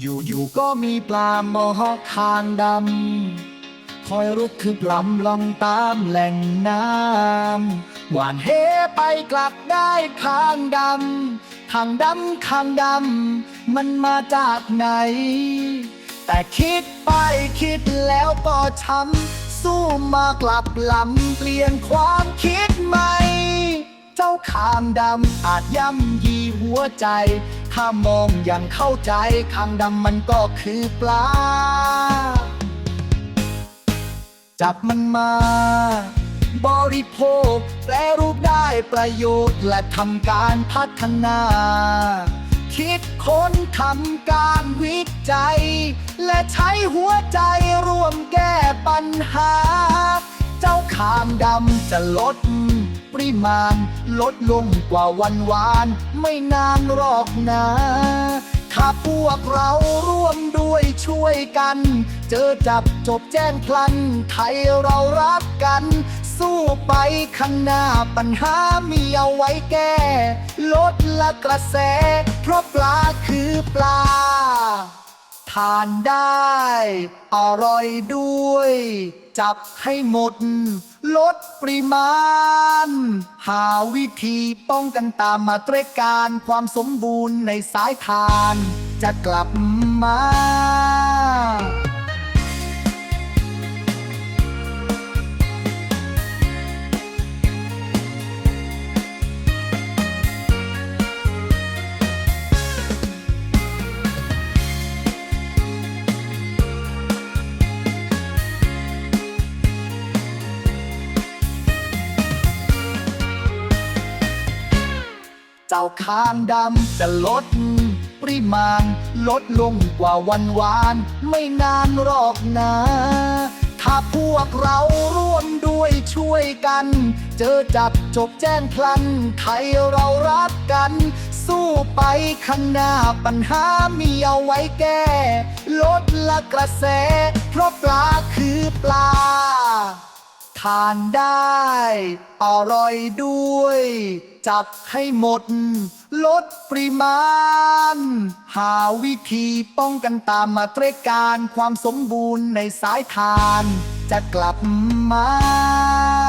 อยู่ๆก็มีปลาหมอกคางดำ คอยรุกคือปลำลองตามแหล่งน้ำ หวานเฮไปกลับได้คางดำคางดำคางดำ มันมาจากไหน แต่คิดไปคิดแล้วก็ช้ำ สู้มากลับลำเปลี่ยนความคิดใหม่ เจ้าคางดำอาจย่ำยีหัวใจ ถ้ามองอย่างเข้าใจคางดำมันก็คือปลา จับมันมา บริโภคแปรรูปได้ประโยชน์และทำการพัฒนา คิดค้นทำการวิจัย และใช้หัวใจร่วมแก้ปัญหา เจ้าขามดำจะลด ริมาณ ลดลงกว่าวันวาน ไม่นานหรอกนะถ้าพวกเราร่วมด้วยช่วยกัน เจอจับจบแจ้งพลัน ไทยเรารักกัน สู้ไปข้างหน้าปัญหามีเอาไว้แก้ ลดละกระแส เพราะปลาคือปลาานได้ อร่อยด้วย จับให้หมด ลดปริมาณ หาวิธีป้องกันตามมาตรการความสมบูรณ์ในสายทาน จะกลับมา เจ้าคางดำจะลด ปริมาณ ลดลงกว่าวันวาน ไม่นานหรอกนะ ถ้าพวกเราร่วมด้วยช่วยกัน เจอจับจบแจ้งพลัน ไทยเรารักกัน สู้ไปข้างหน้าปัญหามีเอาไว้แก้ ลดละกระแส เพราะปลาคือปลาานได้ อร่อยด้วย จับให้หมด ลดปริมาณ หาวิธีป้องกันตามมาตรการความสมบูรณ์ในสายทาน จะกลับมา